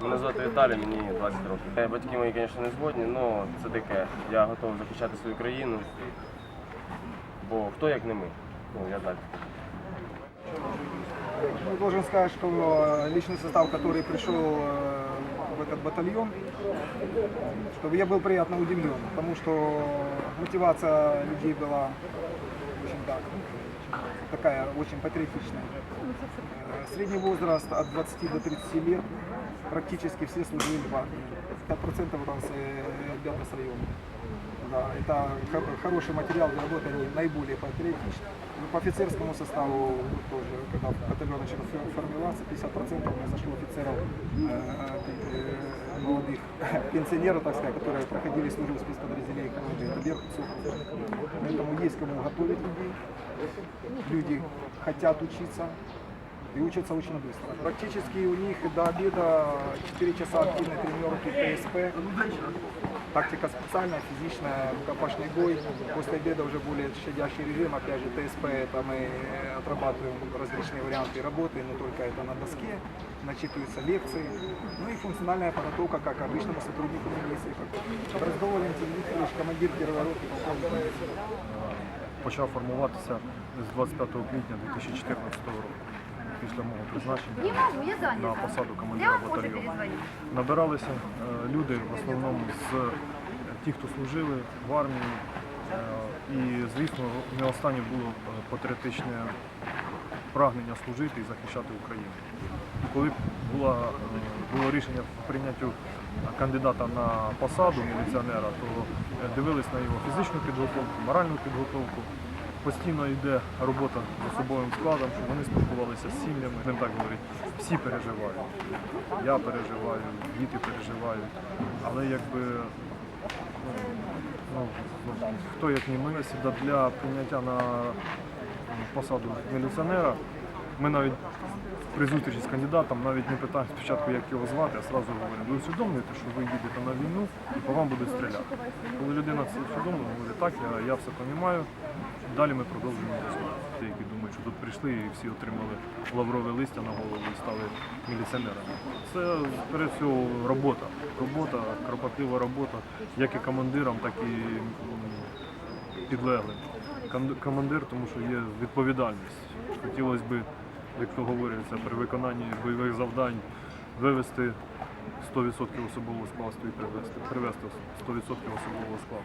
Мене звати Віталій, мені 20 років. Е, батьки мої, звісно, не згодні, але це таке. Я готовий захищати свою країну, бо хто як не ми. Ну, я так. Ну, должен сказать, что э, личный состав, который пришел э, в этот батальон, чтобы я был приятно удивлен, потому что мотивация людей была очень так, такая очень патриотичная. Ну, Средний возраст от 20 до 30 лет, практически все служили в армии. 5% у нас э, ребята с района. Да, это хо- хороший материал для работы, они наиболее патриотичны. Ну, По офицерскому составу тоже, когда батальон начал фор- формироваться, 50% у нас зашло офицеров э, э, молодых пенсионеров, так сказать, которые проходили службу в спецподразделениях КВД. Это Сухов. Поэтому есть кому готовить людей. Люди хотят учиться и учатся очень быстро. Практически у них до обеда 4 часа активной тренировки ТСП. Тактика специальная, физичная, рукопашный бой. После обеда уже более щадящий режим. Опять же, ТСП это мы отрабатываем различные варианты работы, но только это на доске. Начитываются лекции. Ну и функциональная подготовка, как обычному сотруднику милиции. Раздол Валентин Викторович, командир первой роты, полковник почав формуватися з 25 квітня 2014 року після мого призначення на посаду командира батальйону. Набиралися е, люди в основному з е, ті, хто служили в армії. Е, І, звісно, не останнє було патріотичне прагнення служити і захищати Україну. Коли була, було рішення прийняттю кандидата на посаду міліціонера, то дивились на його фізичну підготовку, моральну підготовку. Постійно йде робота з особовим складом, щоб вони спілкувалися з сім'ями. Він так говорить, всі переживають. Я переживаю, діти переживають. Але якби ну, ну, хто як не ми, для прийняття на посаду міліціонера. Ми навіть при зустрічі з кандидатом навіть не питаємо спочатку, як його звати, а одразу говоримо, ви усвідомлюєте, що ви їдете на війну і по вам будуть стріляти. Коли людина це усвідомлює, говорить, так, я, я все розумію, далі ми продовжуємо розмову. Ті, які думають, що тут прийшли і всі отримали лаврове листя на голову і стали міліціонерами. Це перед всього робота. Робота, кропотлива робота, як і командирам, так і підлеглим. Командир, тому що є відповідальність. Хотілося б, як то говориться, при виконанні бойових завдань вивести 100% особового складу і привести, привести 100% особового складу.